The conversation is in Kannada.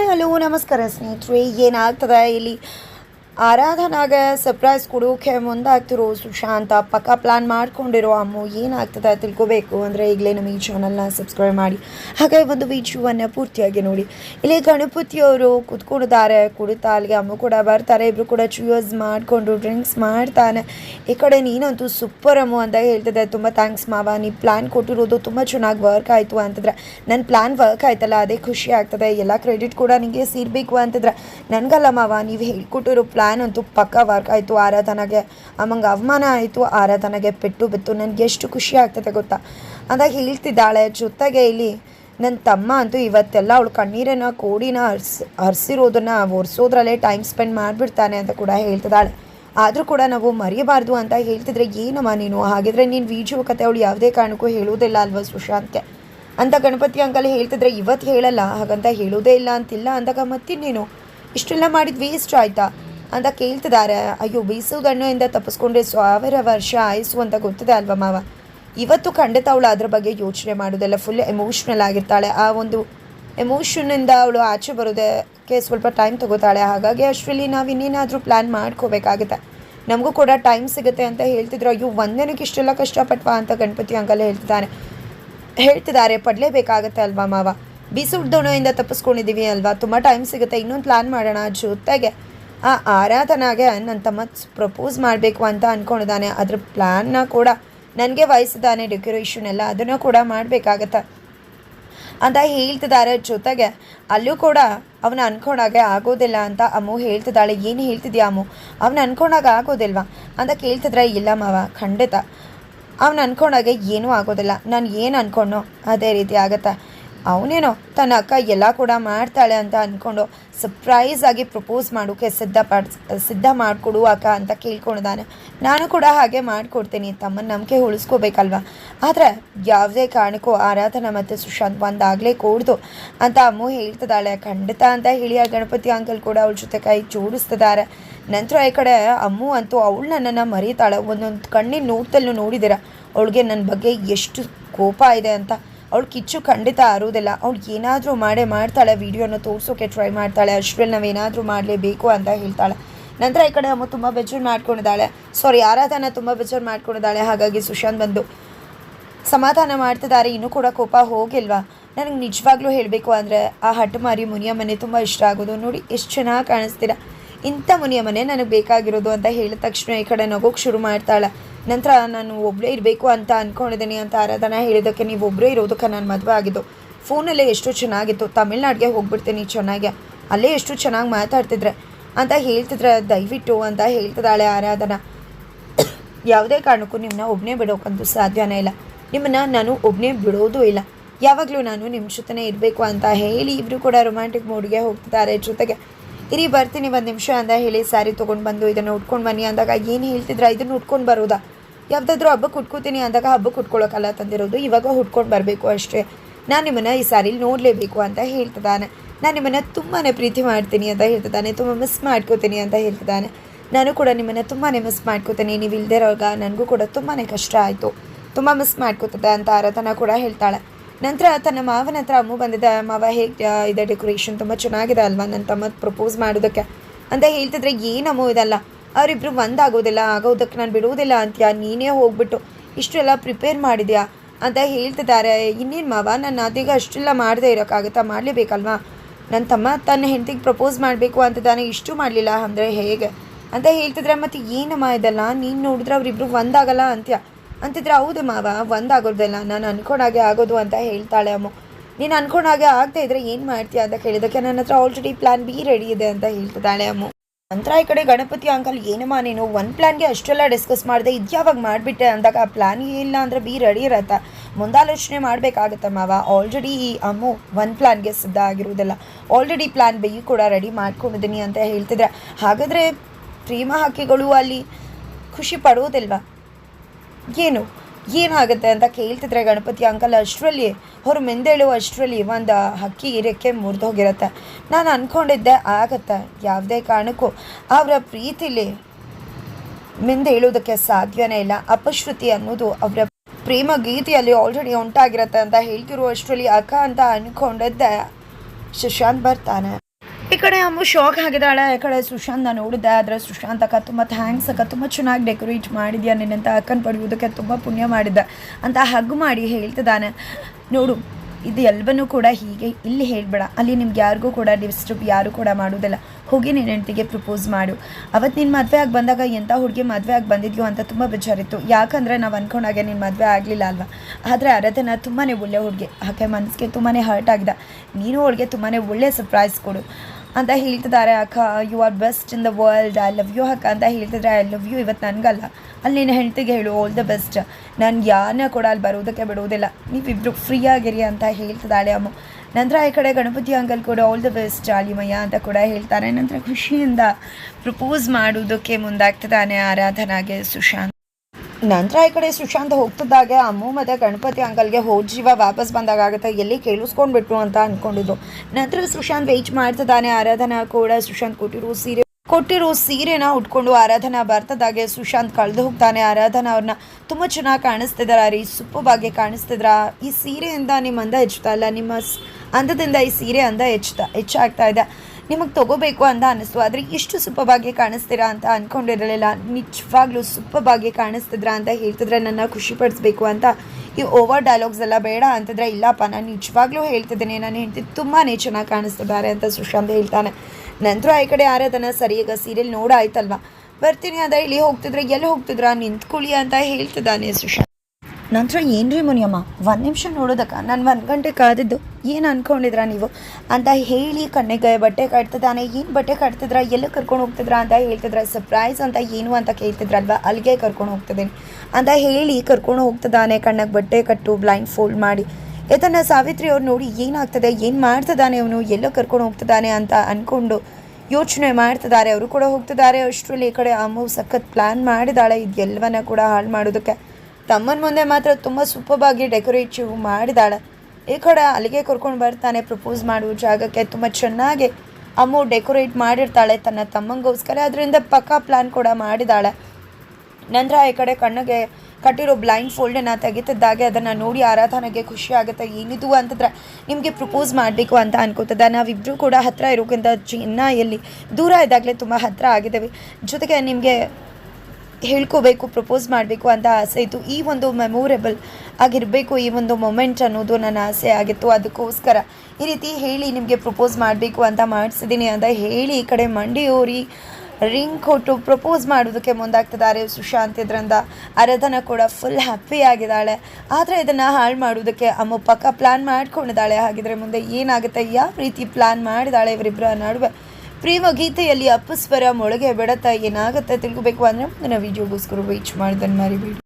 ಹಾಯ್ ಹಲೋ ನಮಸ್ಕಾರ ಸ್ನೇಹಿತರೆ ಏನಾಗ್ತದೆ ಇಲ್ಲಿ? ಆರಾಧನಾಗ ಸರ್ಪ್ರೈಸ್ ಕೊಡೋಕೆ ಮುಂದಾಗ್ತಿರೋ. ಸುಶಾಂತ ಪಕ್ಕ ಪ್ಲ್ಯಾನ್ ಮಾಡ್ಕೊಂಡಿರೋ. ಅಮ್ಮು, ಏನಾಗ್ತದೆ ತಿಳ್ಕೊಬೇಕು. ಅಂದರೆ ಈಗಲೇ ನಮ್ಮ ಈ ಚಾನಲ್ನ ಸಬ್ಸ್ಕ್ರೈಬ್ ಮಾಡಿ. ಹಾಗೆ ಒಂದು ವಿಡಿಯೋವನ್ನು ಪೂರ್ತಿಯಾಗಿ ನೋಡಿ. ಇಲ್ಲಿ ಗಣಪತಿಯವರು ಕುತ್ಕೊಂಡಿದ್ದಾರೆ. ಕುಡಿತಾ ಅಲ್ಲಿಗೆ ಅಮ್ಮು ಕೂಡ ಬರ್ತಾರೆ. ಇಬ್ಬರು ಕೂಡ ಚೂಸ್ ಮಾಡಿಕೊಂಡು ಡ್ರಿಂಕ್ಸ್ ಮಾಡ್ತಾನೆ. ಈ ಕಡೆ ನೀನಂತೂ ಸೂಪರ್ ಅಮ್ಮು ಅಂತ ಹೇಳ್ತಿದ್ದೆ ತುಂಬ ಥ್ಯಾಂಕ್ಸ್ ಮಾವ. ನೀ ಪ್ಲ್ಯಾನ್ ಕೊಟ್ಟಿರೋದು ತುಂಬ ಚೆನ್ನಾಗಿ ವರ್ಕ್ ಆಯಿತು ಅಂತಂದ್ರೆ. ನನ್ನ ಪ್ಲ್ಯಾನ್ ವರ್ಕ್ ಆಯ್ತಲ್ಲ, ಅದೇ ಖುಷಿ ಆಗ್ತದೆ. ಎಲ್ಲ ಕ್ರೆಡಿಟ್ ಕೂಡ ನಿಮಗೆ ಸೇರಬೇಕು ಅಂತಂದ್ರೆ. ನನಗಲ್ಲ ಮಾವ, ನೀವು ಹೇಳ್ಕೊಟ್ಟಿರೋ ಪ್ಲ್ಯಾನ್ ಅಂತೂ ಪಕ್ಕ ವರ್ಕ್ ಆಯಿತು, ಆರಾಧನೆಗೆ ಅಮ್ಮಂಗೆ ಅವಮಾನ ಆಯಿತು, ಆರಾಧನೆಗೆ ಪೆಟ್ಟು ಬಿತ್ತು. ನನಗೆ ಎಷ್ಟು ಖುಷಿ ಆಗ್ತದೆ ಗೊತ್ತಾ? ಅಂದಾಗ ಹೇಳ್ತಿದ್ದಾಳೆ, ಜೊತೆಗೆ ಇಲ್ಲಿ ನನ್ನ ತಮ್ಮ ಅಂತೂ ಇವತ್ತೆಲ್ಲ ಅವಳು ಕಣ್ಣೀರನ್ನು ಕೋಡಿನ ಹರ್ಸ್, ಹರಿಸಿರೋದನ್ನು ಒರೆಸೋದ್ರಲ್ಲೇ ಟೈಮ್ ಸ್ಪೆಂಡ್ ಮಾಡಿಬಿಡ್ತಾನೆ ಅಂತ ಕೂಡ ಹೇಳ್ತಿದ್ದಾಳೆ. ಆದರೂ ಕೂಡ ನಾವು ಮರೆಯಬಾರ್ದು ಅಂತ ಹೇಳ್ತಿದ್ರೆ, ಏನಮ್ಮ ನೀನು? ಹಾಗಿದ್ರೆ ನೀನು ವೀಜುವ ಕತೆ ಅವಳು ಯಾವುದೇ ಕಾರಣಕ್ಕೂ ಹೇಳೋದಿಲ್ಲ ಅಲ್ವಾ ಸುಶಾಂತ್ಗೆ? ಅಂತ ಗಣಪತಿ ಅಂಕಲ್ ಹೇಳ್ತಿದ್ರೆ ಇವತ್ತು ಹೇಳಲ್ಲ, ಹಾಗಂತ ಹೇಳೋದೇ ಇಲ್ಲ ಅಂತಿಲ್ಲ. ಅಂದಾಗ, ಮತ್ತಿನ್ನೇನು? ಇಷ್ಟೆಲ್ಲ ಮಾಡಿದ ವೇಸ್ಟ್ ಆಯ್ತಾ? ಅಂತ ಕೇಳ್ತಿದ್ದಾರೆ. ಅಯ್ಯೋ ಬೀಸುಗಣ್ಣುವಿಂದ ತಪ್ಪಿಸ್ಕೊಂಡ್ರೆ ಸಾವಿರ ವರ್ಷ ಆಯಸ್ಸು ಅಂತ ಗೊತ್ತಿದೆ ಅಲ್ವಾ ಮಾವ? ಇವತ್ತು ಖಂಡಿತ ಅವಳು ಅದ್ರ ಬಗ್ಗೆ ಯೋಚನೆ ಮಾಡೋದೆಲ್ಲ ಫುಲ್ ಎಮೋಷ್ನಲ್ ಆಗಿರ್ತಾಳೆ. ಆ ಒಂದು ಎಮೋಷನ್ನಿಂದ ಅವಳು ಆಚೆ ಬರೋದಕ್ಕೆ ಸ್ವಲ್ಪ ಟೈಮ್ ತಗೋತಾಳೆ. ಹಾಗಾಗಿ ಅಷ್ಟರಲ್ಲಿ ನಾವು ಇನ್ನೇನಾದರೂ ಪ್ಲ್ಯಾನ್ ಮಾಡ್ಕೋಬೇಕಾಗುತ್ತೆ. ನಮಗೂ ಕೂಡ ಟೈಮ್ ಸಿಗುತ್ತೆ ಅಂತ ಹೇಳ್ತಿದ್ರು. ಅಯ್ಯೋ, ಒಂದೇನಕ್ಕೆ ಇಷ್ಟೆಲ್ಲ ಕಷ್ಟಪಟ್ವಾ ಅಂತ ಗಣಪತಿ ಅಂಕಲ್ ಹೇಳ್ತಿದ್ದಾನೆ. ಹೇಳ್ತಿದ್ದಾರೆ, ಪಡಲೇಬೇಕಾಗತ್ತೆ ಅಲ್ವಾ ಮಾವ? ಬೀಸುಡ್ದೋಣೆಯಿಂದ ತಪ್ಪಿಸ್ಕೊಂಡಿದ್ದೀವಿ ಅಲ್ವಾ? ತುಂಬ ಟೈಮ್ ಸಿಗುತ್ತೆ. ಇನ್ನೊಂದು ಪ್ಲ್ಯಾನ್ ಮಾಡೋಣ ಜೊತೆಗೆ. ಆ ಆರಾಧನಾಗೆ ನನ್ನ ತಮ್ಮ ಪ್ರಪೋಸ್ ಮಾಡಬೇಕು ಅಂತ ಅಂದ್ಕೊಂಡಿದ್ದಾನೆ ಅದ್ರ ಪ್ಲ್ಯಾನ್ನ ಕೂಡ ನನಗೆ ವಹಿಸಿದ್ದಾನೆ ಡೆಕೋರೇಷನ್ ಎಲ್ಲ ಅದನ್ನು ಕೂಡ ಮಾಡಬೇಕಾಗತ್ತೆ. ಅಂತ ಹೇಳ್ತಿದ್ದಾರೆ. ಜೊತೆಗೆ ಅಲ್ಲೂ ಕೂಡ ಅವನ ಅನ್ಕೊಂಡಾಗೆ ಆಗೋದಿಲ್ಲ ಅಂತ ಅಮ್ಮು ಹೇಳ್ತಿದ್ದಾಳೆ. ಏನು ಹೇಳ್ತಿದ್ಯಾ ಅಮ್ಮು? ಅವನ ಅನ್ಕೊಂಡಾಗ ಆಗೋದಿಲ್ವಾ? ಅಂತ ಕೇಳ್ತಿದ್ರೆ, ಇಲ್ಲ ಮಾವ, ಖಂಡಿತ. ಅವನು ಅನ್ಕೊಂಡಾಗೆ ಏನೂ ಆಗೋದಿಲ್ಲ. ನಾನು ಏನು ಅಂದ್ಕೊಂಡೋ ಅದೇ ರೀತಿ ಆಗತ್ತೆ. ಅವನೇನೋ ತನ್ನ ಅಕ್ಕ ಎಲ್ಲ ಕೂಡ ಮಾಡ್ತಾಳೆ ಅಂತ ಅಂದ್ಕೊಂಡು ಸರ್ಪ್ರೈಸ್ ಆಗಿ ಪ್ರಪೋಸ್ ಮಾಡೋಕ್ಕೆ ಸಿದ್ಧ ಪಡ್ಸ್ ಸಿದ್ಧ ಮಾಡಿಕೊಡು ಅಕ್ಕ ಅಂತ ಕೇಳ್ಕೊಂಡಿದ್ದಾನೆ. ನಾನು ಕೂಡ ಹಾಗೆ ಮಾಡಿಕೊಡ್ತೀನಿ, ತಮ್ಮನ ನಂಬಿಕೆ ಉಳಿಸ್ಕೋಬೇಕಲ್ವ? ಆದರೆ ಯಾವುದೇ ಕಾರಣಕ್ಕೂ ಆರಾಧನಾ ಮತ್ತು ಸುಶಾಂತ್ ಒಂದಾಗಲೇ ಕೂಡ್ದು ಅಂತ ಅಮ್ಮು ಹೇಳ್ತಿದ್ದಾಳೆ. ಖಂಡಿತ ಅಂತ ಹೇಳಿ ಆ ಗಣಪತಿ ಅಂಕಲ್ ಕೂಡ ಅವಳ ಜೊತೆ ಕೈ ಜೋಡಿಸ್ತಿದ್ದಾರೆ. ನಂತರ ಈ ಕಡೆ ಅಮ್ಮು ಅಂತೂ ಅವಳು ನನ್ನನ್ನು ಮರೀತಾಳೆ. ಒಂದೊಂದು ಕಣ್ಣಿನ ನೋಟದಲ್ಲೂ ನೋಡಿದಿರ ಅವಳಿಗೆ ನನ್ನ ಬಗ್ಗೆ ಎಷ್ಟು ಕೋಪ ಇದೆ ಅಂತ ಅವಳು ಕಿಚ್ಚು ಖಂಡಿತ ಆರೋದಿಲ್ಲ ಅವಳು ಏನಾದರೂ ಮಾಡೇ ಮಾಡ್ತಾಳೆ, ವೀಡಿಯೋನ ತೋರಿಸೋಕೆ ಟ್ರೈ ಮಾಡ್ತಾಳೆ ಅಷ್ಟರಲ್ಲಿ ನಾವೇನಾದರೂ ಮಾಡಲೇಬೇಕು ಅಂತ ಹೇಳ್ತಾಳೆ. ನಂತರ ಈ ಕಡೆ ಅಮ್ಮ ತುಂಬ ಬೇಜಾರು ಮಾಡ್ಕೊಂಡಿದ್ದಾಳೆ. ಸಾರಿ ಆರಾಧನ ತುಂಬ ಬೇಜಾರು ಮಾಡ್ಕೊಂಡಿದ್ದಾಳೆ. ಹಾಗಾಗಿ ಸುಶಾಂತ್ ಬಂದು ಸಮಾಧಾನ ಮಾಡ್ತಿದ್ದಾರೆ. ಇನ್ನೂ ಕೂಡ ಕೋಪ ಹೋಗಿಲ್ವಾ? ನನಗೆ ನಿಜವಾಗ್ಲೂ ಹೇಳಬೇಕು ಅಂದರೆ, ಆ ಹಠಮಾರಿ ಮುನಿಯ ಮನೆ ತುಂಬ ಇಷ್ಟ ಆಗೋದು. ನೋಡಿ, ಎಷ್ಟು ಚೆನ್ನಾಗಿ ಕಾಣಿಸ್ತೀರ. ಇಂಥ ಮುನಿಯ ಮನೆ ನನಗೆ ಬೇಕಾಗಿರೋದು ಅಂತ ಹೇಳಿದ ತಕ್ಷಣ ಈ ಕಡೆ ನಗೋಕ್ಕೆ ಶುರು ಮಾಡ್ತಾಳೆ. ನಂತರ ನಾನು ಒಬ್ಬಳೇ ಇರಬೇಕು ಅಂತ ಅಂದ್ಕೊಂಡಿದ್ದೀನಿ ಅಂತ ಆರಾಧನಾ ಹೇಳಿದ್ದಕ್ಕೆ ನೀವು ಒಬ್ಬರೇ ಇರೋದಕ್ಕೆ ನಾನು ಮದುವೆ ಆಗಿದ್ದು, ಫೋನಲ್ಲೇ ಎಷ್ಟು ಚೆನ್ನಾಗಿತ್ತು. ತಮಿಳ್ನಾಡಿಗೆ ಹೋಗ್ಬಿಡ್ತೀನಿ ಚೆನ್ನಾಗಿ. ಅಲ್ಲೇ ಎಷ್ಟು ಚೆನ್ನಾಗಿ ಮಾತಾಡ್ತಿದ್ರೆ ಅಂತ ಹೇಳ್ತಿದ್ರೆ, ದಯವಿಟ್ಟು ಅಂತ ಹೇಳ್ತಿದ್ದಾಳೆ ಆರಾಧನಾ. ಯಾವುದೇ ಕಾರಣಕ್ಕೂ ನಿಮ್ಮನ್ನ ಒಬ್ಬನೇ ಬಿಡೋಕ್ಕಂತೂ ಸಾಧ್ಯನೇ ಇಲ್ಲ. ನಿಮ್ಮನ್ನು ನಾನು ಒಬ್ಬನೇ ಬಿಡೋದು ಇಲ್ಲ. ಯಾವಾಗಲೂ ನಾನು ನಿಮ್ಮ ಜೊತೆನೇ ಇರಬೇಕು ಅಂತ ಹೇಳಿ ಇಬ್ಬರು ಕೂಡ ರೊಮ್ಯಾಂಟಿಕ್ ಮೂಡ್ಗೆ ಹೋಗ್ತಿದ್ದಾರೆ ಜೊತೆಗೆ. ಇರಿ, ಬರ್ತೀನಿ ಒಂದು ನಿಮಿಷ ಅಂತ ಹೇಳಿ ಸ್ಯಾರಿ ತೊಗೊಂಡು ಬಂದು ಇದನ್ನು ಉಟ್ಕೊಂಡು ಬನ್ನಿ ಅಂದಾಗ ಏನು ಹೇಳ್ತಿದ್ರ? ಇದನ್ನು ಉಟ್ಕೊಂಡು ಬರೋದಾ? ಯಾವುದಾದ್ರೂ ಹಬ್ಬಕ್ಕೆ ಉಟ್ಕೋತೀನಿ ಅಂದಾಗ ಹಬ್ಬಕ್ಕೆ ಉಟ್ಕೊಳ್ಳೋಕ್ಕಲ್ಲ ತಂದಿರೋದು, ಇವಾಗ ಉಟ್ಕೊಂಡು ಬರಬೇಕು ಅಷ್ಟೇ. ನಾನು ನಿಮ್ಮನ್ನು ಈ ಸ್ಯಾರಿಲಿ ನೋಡಲೇಬೇಕು ಅಂತ ಹೇಳ್ತಿದ್ದಾನೆ. ನಾನು ನಿಮ್ಮನ್ನು ತುಂಬಾ ಪ್ರೀತಿ ಮಾಡ್ತೀನಿ ಅಂತ ಹೇಳ್ತಿದ್ದಾನೆ, ತುಂಬ ಮಿಸ್ ಮಾಡ್ಕೋತೀನಿ ಅಂತ ಹೇಳ್ತಿದ್ದಾನೆ. ನಾನು ಕೂಡ ನಿಮ್ಮನ್ನು ತುಂಬಾ ಮಿಸ್ ಮಾಡ್ಕೋತೀನಿ ನೀವು ಇಲ್ಲದೆ ಇರೋವಾಗ ನನಗೂ ಕೂಡ ತುಂಬಾ ಕಷ್ಟ ಆಯಿತು. ತುಂಬ ಮಿಸ್ ಮಾಡ್ಕೋತದೆ ಅಂತ ಆರಾಧನಾ ಕೂಡ ಹೇಳ್ತಾಳೆ. ನಂತರ ತನ್ನ ಮಾವನ ಹತ್ರ ಅಮ್ಮ ಬಂದಿದ್ದ, ಮಾವ ಹೇಗೆ ಇದೆ ಡೆಕೋರೇಷನ್ ತುಂಬ ಚೆನ್ನಾಗಿದೆ ಅಲ್ವಾ? ನನ್ನ ತಮ್ಮ ಪ್ರಪೋಸ್ ಮಾಡೋದಕ್ಕೆ. ಅಂತ ಹೇಳ್ತಿದ್ರೆ ಏನಮ್ಮು ಇದಲ್ಲ? ಅವರಿಬ್ರು ಒಂದಾಗೋದಿಲ್ಲ, ಆಗೋದಕ್ಕೆ ನಾನು ಬಿಡುವುದಿಲ್ಲ ಅಂತೀಯ ನೀನೇ ಹೋಗ್ಬಿಟ್ಟು, ಇಷ್ಟೆಲ್ಲ ಪ್ರಿಪೇರ್ ಮಾಡಿದ್ಯಾ? ಅಂತ ಹೇಳ್ತಿದ್ದಾರೆ. ಇನ್ನೇನು ಮಾವ, ನಾನು ಅದೀಗ ಅಷ್ಟೆಲ್ಲ ಮಾಡದೇ ಇರೋಕ್ಕಾಗುತ್ತಾ? ಮಾಡಲೇಬೇಕಲ್ವಾ? ನನ್ನ ತಮ್ಮ ತನ್ನ ಹೆಂಡತಿಗೆ ಪ್ರಪೋಸ್ ಮಾಡಬೇಕು ಅಂತ ತಾನೇ ಇಷ್ಟು ಮಾಡಲಿಲ್ಲ. ಅಂದರೆ ಹೇಗೆ? ಅಂತ ಹೇಳ್ತಿದ್ರೆ ಮತ್ತು ಏನಮ್ಮ ಇದಲ್ಲ? ನೀನು ನೋಡಿದ್ರೆ ಅವರಿಬ್ರು ಒಂದಾಗಲ್ಲ ಅಂತ್ಯ? ಅಂತಿದ್ರೆ ಹೌದು ಮಾವ ಒಂದಾಗೋದಿಲ್ಲ ನಾನು ಅನ್ಕೊಂಡಾಗೆ ಆಗೋದು ಅಂತ ಹೇಳ್ತಾಳೆ ಅಮ್ಮ. ನೀನು ಅನ್ಕೊಂಡಾಗೆ ಆಗದೆ ಇದ್ರೆ ಏನು ಮಾಡ್ತೀಯ ಅಂತ ಕೇಳಿದಕ್ಕೆ ನನ್ನ ಹತ್ರ ಆಲ್ರೆಡಿ ಪ್ಲಾನ್ ಬಿ ರೆಡಿ ಇದೆ ಅಂತ ಹೇಳ್ತಿದ್ದಾಳೆ ಅಮ್ಮ. ನಂತರ ಈ ಕಡೆ ಗಣಪತಿ ಅಂಕಲ್ ಏನಮ್ಮ ನೀನು? ಒಂದು ಪ್ಲ್ಯಾನ್ಗೆ ಅಷ್ಟೆಲ್ಲ ಡಿಸ್ಕಸ್ ಮಾಡಿದೆ, ಇದು ಯಾವಾಗ ಮಾಡಿಬಿಟ್ಟೆ ಅಂದಾಗ ಆ ಪ್ಲ್ಯಾನ್ ಇಲ್ಲ ಅಂದರೆ ಬಿ ರೆಡಿ ಇರತ್ತಾ? ಮುಂದಾಲೋಚನೆ ಮಾಡಬೇಕಾಗತ್ತೆ ಮಾವ? ಆಲ್ರೆಡಿ ಈ ಅಮ್ಮು ಒಂದು ಪ್ಲ್ಯಾನ್ಗೆ ಸಿದ್ಧ ಆಗಿರುವುದಿಲ್ಲ. ಆಲ್ರೆಡಿ ಪ್ಲ್ಯಾನ್ ಬಿ ಕೂಡ ರೆಡಿ ಮಾಡ್ಕೊಂಡಿದ್ದೀನಿ ಅಂತ ಹೇಳ್ತಿದ್ರೆ. ಹಾಗಾದರೆ ಪ್ರೇಮ ಹಕ್ಕಿಗಳು ಅಲ್ಲಿ ಖುಷಿ ಪಡುವುದಿಲ್ವಾ? ಏನು? ಏನಾಗುತ್ತೆ ಅಂತ ಕೇಳ್ತಿದ್ರೆ ಗಣಪತಿ ಅಂಕಲ್ ಅಷ್ಟರಲ್ಲಿ, ಅವ್ರು ಮೆಂದೇಳುವ ಅಷ್ಟರಲ್ಲಿ ಒಂದು ಹಕ್ಕಿ ರೆಕ್ಕೆ ಮುರಿದೋಗಿರುತ್ತೆ ನಾನು ಅಂದ್ಕೊಂಡಿದ್ದೆ ಆಗತ್ತೆ, ಯಾವುದೇ ಕಾರಣಕ್ಕೂ. ಅವರ ಪ್ರೀತಿಲಿ ಮಿಂದೇಳೋದಕ್ಕೆ ಸಾಧ್ಯನೇ ಇಲ್ಲ. ಅಪಶ್ರುತಿ ಅನ್ನೋದು ಅವರ ಪ್ರೇಮ ಗೀತೆಯಲ್ಲಿ ಆಲ್ರೆಡಿ ಉಂಟಾಗಿರುತ್ತೆ ಅಂತ ಹೇಳ್ತಿರೋ ಅಷ್ಟರಲ್ಲಿ ಅಕ್ಕ ಅಂತ ಅಂದ್ಕೊಂಡಿದ್ದೆ ಸುಶಾಂತ್ ಬರ್ತಾನೆ. ಕಡೆ ಅಮ್ಮು ಶಾಕ್ ಆಗಿದ್ದಾಳೆ. ಈ ಕಡೆ ಸುಶಾಂತ್ ನಾನು ನೋಡಿದ್ದೆ ಆದರೆ ಸುಶಾಂತ್ ಅಕ್ಕ ತುಂಬ ಥ್ಯಾಂಕ್ಸ್ ಅಕ್ಕ. ತುಂಬ ಚೆನ್ನಾಗಿ ಡೆಕೋರೇಟ್ ಮಾಡಿದ್ಯಾ? ನಿನ್ನಂತ ಅಕ್ಕನ ಪಡೆಯುವುದಕ್ಕೆ ತುಂಬ ಪುಣ್ಯ ಮಾಡಿದ್ದೆ. ಅಂತ ಹಗ್ ಮಾಡಿ ಹೇಳ್ತಿದ್ದಾನೆ. ನೋಡು, ಇದು ಎಲ್ಲವನ್ನೂ ಕೂಡ ಹೀಗೆ ಇಲ್ಲಿ ಹೇಳ್ಬೇಡ. ಅಲ್ಲಿ ನಿಮ್ಗೆ ಯಾರಿಗೂ ಕೂಡ ಡಿಸ್ಟರ್ಬ್ ಯಾರು ಕೂಡ ಮಾಡೋದಿಲ್ಲ ಹೋಗಿ ನಿನ್ನ ಹೆಂಡತಿಗೆ ಪ್ರಪೋಸ್ ಮಾಡು. ಅವತ್ತು ನಿನ್ನ ಮದುವೆ ಆಗಿ ಬಂದಾಗ ಎಂಥ ಹುಡುಗಿ ಮದುವೆ ಆಗಿ ಬಂದಿದ್ಯೋ ಅಂತ ತುಂಬ ಬೇಜಾರಿತ್ತು. ಯಾಕಂದರೆ ನಾವು ಅಂದ್ಕೊಂಡಾಗೆ ನಿನ್ನ ಮದುವೆ ಆಗಲಿಲ್ಲ ಅಲ್ವಾ? ಆದರೆ ಆರಾಧನಾ ತುಂಬಾ ಒಳ್ಳೆ ಹುಡುಗಿ. ಆಕೆ ಮನಸ್ಸಿಗೆ ತುಂಬಾ ಹರ್ಟ್ ಆಗಿದೆ ನೀನು ಅವಳಿಗೆ ತುಂಬಾ ಒಳ್ಳೆ ಸರ್ಪ್ರೈಸ್ ಕೊಡು. ಅಂತ ಹೇಳ್ತಿದ್ದಾರೆ, ಅಕ್ಕ you are best in the world I love you ಅಕ್ಕ, ಅಂತ ಹೇಳ್ತಿದ್ರೆ ಐ ಲವ್ ಯು ಇವತ್ತು ನನಗಲ್ಲ. ಅಲ್ಲಿ ನಿನ್ನ ಹೆಂಡತಿಗೆ ಹೇಳು ಆಲ್ ದ ಬೆಸ್ಟ್ ನಾನು ಯಾರನ್ನ ಕೂಡ ಅಲ್ಲಿ ಬರೋದಕ್ಕೆ ಬಿಡೋದಿಲ್ಲ ನೀವಿಬ್ರು ಫ್ರೀ ಆಗಿರಿ ಅಂತ ಹೇಳ್ತಿದ್ದಾಳೆ ಅಮ್ಮ. ನಂತರ ಈ ಕಡೆ ಗಣಪತಿ ಅಂಕಲ್ ಕೂಡ ಆಲ್ ದ ಬೆಸ್ಟ್ ಆಲಿಮಯ್ಯ ಅಂತ ಕೂಡ ಹೇಳ್ತಾರೆ. ನಂತರ ಖುಷಿಯಿಂದ ಪ್ರಪೋಸ್ ಮಾಡುವುದಕ್ಕೆ ಮುಂದಾಗ್ತಿದ್ದಾನೆ ಆರಾಧನಾಗೆ ಸುಶಾಂತ್. ನಂತರ ಈ ಕಡೆ ಸುಶಾಂತ್ ಹೋಗ್ತಿದ್ದಾಗೆ, ಅಮ್ಮು ಮತ್ತು ಗಣಪತಿ ಅಂಕಲ್ಗೆ ಹೋದ ಜೀವ ವಾಪಸ್ ಬಂದಾಗ ಆಗುತ್ತೆ ಎಲ್ಲಿ ಕೇಳಿಸ್ಕೊಂಡ್ಬಿಟ್ರು ಅಂತ ಅಂದ್ಕೊಂಡಿದ್ರು ನಂತರ ಸುಶಾಂತ್ ವೆಯ್ಟ್ ಮಾಡ್ತಿದ್ದಾನೆ. ಆರಾಧನಾ ಕೂಡ ಸುಶಾಂತ್ ಕೊಟ್ಟಿರೋ ಸೀರೆ ಕೊಟ್ಟಿರೋ ಸೀರೆನ ಉಟ್ಕೊಂಡು ಆರಾಧನಾ ಬರ್ತದಾಗೆ. ಸುಶಾಂತ್ ಕಳೆದು ಹೋಗ್ತಾನೆ. ಆರಾಧನಾ ಅವ್ರನ್ನ ತುಂಬ ಚೆನ್ನಾಗಿ ಕಾಣಿಸ್ತಿದಾರ. ರೀ ಸುಪ್ಪವಾಗಿ ಕಾಣಿಸ್ತಿದ್ರ? ಈ ಸೀರೆಯಿಂದ ನಿಮ್ಮ ಅಂದ ಹೆಚ್ಚುತ್ತಾ ಇಲ್ಲ? ನಿಮ್ಮ ಅಂದದಿಂದ ಈ ಸೀರೆ ಅಂದ ಹೆಚ್ಚುತ್ತಾ ಹೆಚ್ಚಾಗ್ತಾ ಇದೆ. ನಿಮಗೆ ತಗೋಬೇಕು ಅಂತ ಅನ್ನಿಸ್ತು. ಆದರೆ ಇಷ್ಟು ಸುಪ್ಪವಾಗಿ ಕಾಣಿಸ್ತೀರಾ ಅಂತ ಅಂದ್ಕೊಂಡಿರಲಿಲ್ಲ ನಿಜವಾಗ್ಲೂ ಸುಪ್ಪವಾಗಿ ಕಾಣಿಸ್ತಿದ್ರಾ ಅಂತ ಹೇಳ್ತಿದ್ರೆ ನನ್ನ ಖುಷಿಪಡಿಸ್ಬೇಕು ಅಂತ ಈ ಓವರ್ ಡೈಲಾಗ್ಸ್ ಎಲ್ಲ ಬೇಡ ಅಂತಂದರೆ ಇಲ್ಲಪ್ಪ, ನಾನು ನಿಜವಾಗ್ಲೂ ಹೇಳ್ತಿದ್ದೀನಿ. ನಾನು ಹೇಳ್ತಿದ್ದು ತುಂಬಾ ಚೆನ್ನಾಗಿ ಕಾಣಿಸ್ತಿದ್ದಾರೆ ಅಂತ ಸುಶಾಂತ್ ಹೇಳ್ತಾನೆ. ನಂತರ ಈ ಕಡೆ ಆರಾಧನ ಸರಿ, ಈಗ ಸೀರಿಯಲ್ ನೋಡಾಯ್ತಲ್ವಾ ಬರ್ತೀನಿ, ಅದ ಇಲ್ಲಿ ಹೋಗ್ತಿದ್ರೆ, ಎಲ್ಲಿ ಹೋಗ್ತಿದ್ರಾ? ನಿಂತ್ಕೊಳ್ಳಿ ಅಂತ ಹೇಳ್ತಿದ್ದಾನೆ ಸುಶಾಂತ್. ನಂತರ ಏನ್ರಿ ಮುನಿಯಮ್ಮ? ಒಂದು ನಿಮಿಷ ನೋಡೋದಕ್ಕ, ನಾನು ಒಂದು ಗಂಟೆ ಕಾದಿದ್ದು ಏನು ಅಂದ್ಕೊಂಡಿದ್ರ ನೀವು? ಅಂತ ಹೇಳಿ ಕಣ್ಣಿಗೆ ಬಟ್ಟೆ ಕಟ್ತಿದ್ದಾನೆ, ಏನು ಬಟ್ಟೆ ಕಟ್ತಿದ್ರ ಎಲ್ಲ ಕರ್ಕೊಂಡು ಹೋಗ್ತಿದ್ರ ಅಂತ ಹೇಳ್ತಿದ್ರ ಸರ್ಪ್ರೈಸ್ ಅಂತ ಏನು ಅಂತ ಕೇಳ್ತಿದ್ರಲ್ವ, ಅಲ್ಲಿಗೆ ಕರ್ಕೊಂಡು ಹೋಗ್ತಿದ್ದೀನಿ ಅಂತ ಹೇಳಿ ಕರ್ಕೊಂಡು ಹೋಗ್ತಿದ್ದಾನೆ, ಕಣ್ಣಿಗೆ ಬಟ್ಟೆ ಕಟ್ಟು ಬ್ಲೈಂಡ್ ಫೋಲ್ಡ್ ಮಾಡಿ. ಇದನ್ನು ಸಾವಿತ್ರಿ ಅವ್ರು ನೋಡಿ ಏನಾಗ್ತದೆ, ಏನು ಮಾಡ್ತಿದ್ದಾನೆ ಅವನು ಎಲ್ಲೋ ಕರ್ಕೊಂಡು ಹೋಗ್ತಿದ್ದಾನೆ ಅಂತ ಅಂದ್ಕೊಂಡು ಯೋಚನೆ ಮಾಡ್ತಿದ್ದಾರೆ. ಅವರು ಕೂಡ ಹೋಗ್ತಿದ್ದಾರೆ, ಅಷ್ಟರಲ್ಲಿ ಈ ಕಡೆ ಅಮ್ಮು ಸಖತ್ ಪ್ಲ್ಯಾನ್ ಮಾಡಿದಾಳೆ ಇದೆಲ್ಲವನ್ನ ಕೂಡ ಹಾಳು ಮಾಡೋದಕ್ಕೆ. ತಮ್ಮನ ಮುಂದೆ ಮಾತ್ರ ತುಂಬ ಸೂಪರ್ಬಾಗಿ ಡೆಕೋರೇಟಿವ್ ಮಾಡಿದಾಳೆ. ಈ ಕಡೆ ಅಲ್ಲಿಗೆ ಕರ್ಕೊಂಡು ಬರ್ತಾನೆ ಪ್ರಪೋಸ್ ಮಾಡುವ ಜಾಗಕ್ಕೆ ತುಂಬ ಚೆನ್ನಾಗಿ ಅಮ್ಮು ಡೆಕೋರೇಟ್ ಮಾಡಿರ್ತಾಳೆ, ತನ್ನ ತಮ್ಮಂಗೋಸ್ಕರ. ಅದರಿಂದ ಪಕ್ಕಾ ಪ್ಲ್ಯಾನ್ ಕೂಡ ಮಾಡಿದಾಳೆ. ನಂತರ ಈ ಕಡೆ ಕಣ್ಣಿಗೆ ಕಟ್ಟಿರೋ ಬ್ಲೈಂಡ್ ಫೋಲ್ಡನ್ನು ತೆಗಿತಿದ್ದಾಗೆ, ಅದನ್ನು ನೋಡಿ ಆರಾಧನೆಗೆ ಖುಷಿ ಆಗುತ್ತೆ. ಏನಿದು ಅಂತಂದ್ರೆ, ನಿಮಗೆ ಪ್ರಪೋಸ್ ಮಾಡಬೇಕು ಅಂತ ಅನ್ಕೋತದ. ನಾವಿಬ್ಬರೂ ಕೂಡ ಹತ್ತಿರ ಇರೋಕ್ಕಿಂತ ಚಿನ್ನ ಎಲ್ಲಿ ದೂರ ಇದ್ದಾಗಲೇ ತುಂಬ ಹತ್ತಿರ ಆಗಿದ್ದೇವೆ. ಜೊತೆಗೆ ನಿಮಗೆ ಹೇಳ್ಕೋಬೇಕು ಪ್ರಪೋಸ್ ಮಾಡಬೇಕು ಅಂತ ಆಸೆ ಇತ್ತು. ಈ ಒಂದು ಮೆಮೊರೇಬಲ್ ಆಗಿರಬೇಕು, ಈ ಒಂದು ಮೊಮೆಂಟ್ ಅನ್ನೋದು ನನ್ನ ಆಸೆ ಆಗಿತ್ತು. ಅದಕ್ಕೋಸ್ಕರ ಈ ರೀತಿ ಹೇಳಿ ನಿಮಗೆ ಪ್ರಪೋಸ್ ಮಾಡಬೇಕು ಅಂತ ಮಾಡಿಸಿದ್ದೀನಿ ಅಂತ ಹೇಳಿ ಈ ಕಡೆ ಮಂಡಿಯೋರಿ ರಿಂಗ್ ಕೊಟ್ಟು ಪ್ರಪೋಸ್ ಮಾಡೋದಕ್ಕೆ ಮುಂದಾಗ್ತಿದ್ದಾರೆ ಸುಶಾಂತ್ ಇದರಿಂದ ಆರಾಧನಾ ಕೂಡ ಫುಲ್ ಹ್ಯಾಪಿ ಆಗಿದ್ದಾಳೆ. ಆದರೆ ಇದನ್ನು ಹಾಳು ಮಾಡೋದಕ್ಕೆ ಅಮ್ಮ ಪಕ್ಕ ಪ್ಲ್ಯಾನ್ ಮಾಡ್ಕೊಂಡಿದ್ದಾಳೆ. ಹಾಗಿದ್ರೆ ಮುಂದೆ ಏನಾಗುತ್ತೆ? ಯಾವ ರೀತಿ ಪ್ಲ್ಯಾನ್ ಮಾಡಿದಾಳೆ ಇವರಿಬ್ಬರ ನಡುವೆ? ಪ್ರೇಮ ಗೀತೆಯಲ್ಲಿ ಅಪಸ್ವರ ಮೊಳಗೆ ಬಿಡತ್ತಾ ಏನಾಗುತ್ತೆ ತಿಳ್ಕೊಬೇಕು ಅಂದರೆ ಮುಂದಿನ ವೀಡಿಯೋಗೋಸ್ಕರ ವೆಯ್ಟ್ ಮಾಡಿದನ್ನು ಮರಿಬೇಡಿ.